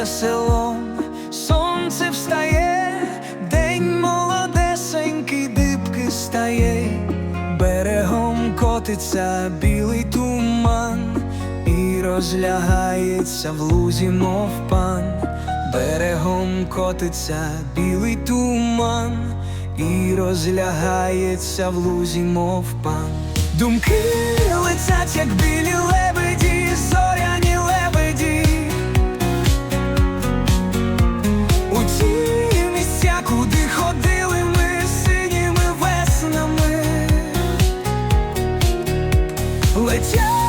за селом, сонце встає, день молодесенький, дибки стає, берегом котиться білий туман, і розлягається в лузі, мов пан, берегом котиться білий туман, і розлягається в лузі, мов пан. Думки летять, як білі лебеді, зоряні летять думки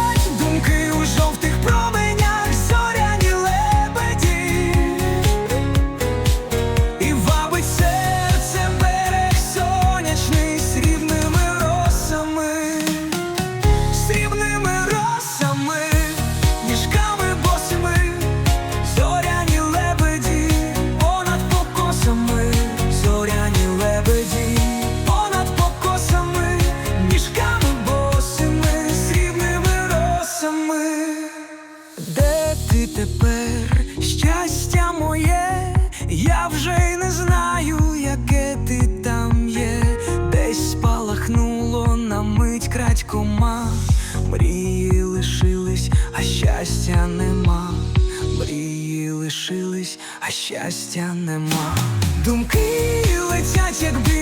мить мрії лишились, а щастя нема, мрії лишились, а щастя нема. Думки летять, як білі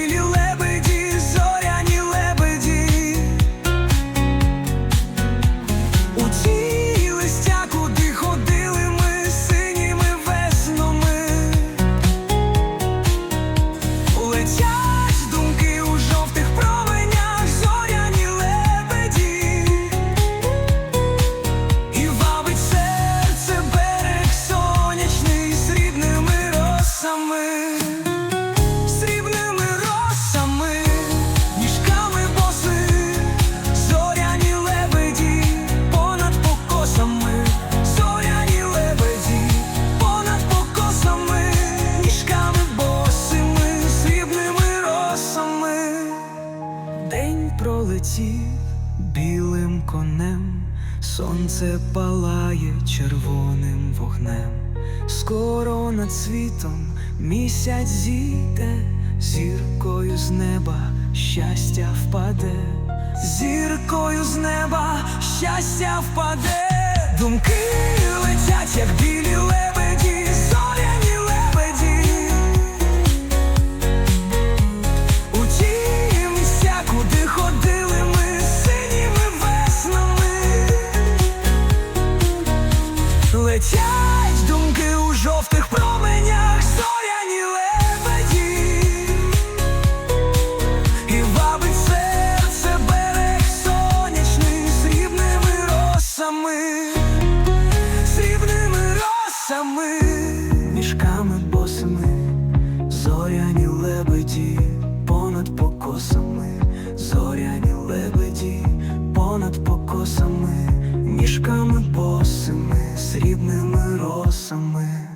білим конем, сонце палає червоним вогнем. Скоро над світом місяць зійде, зіркою з неба щастя впаде, зіркою з неба щастя впаде, думки летять, як білі лебеді, покосами, ніжками босими, срібними росами.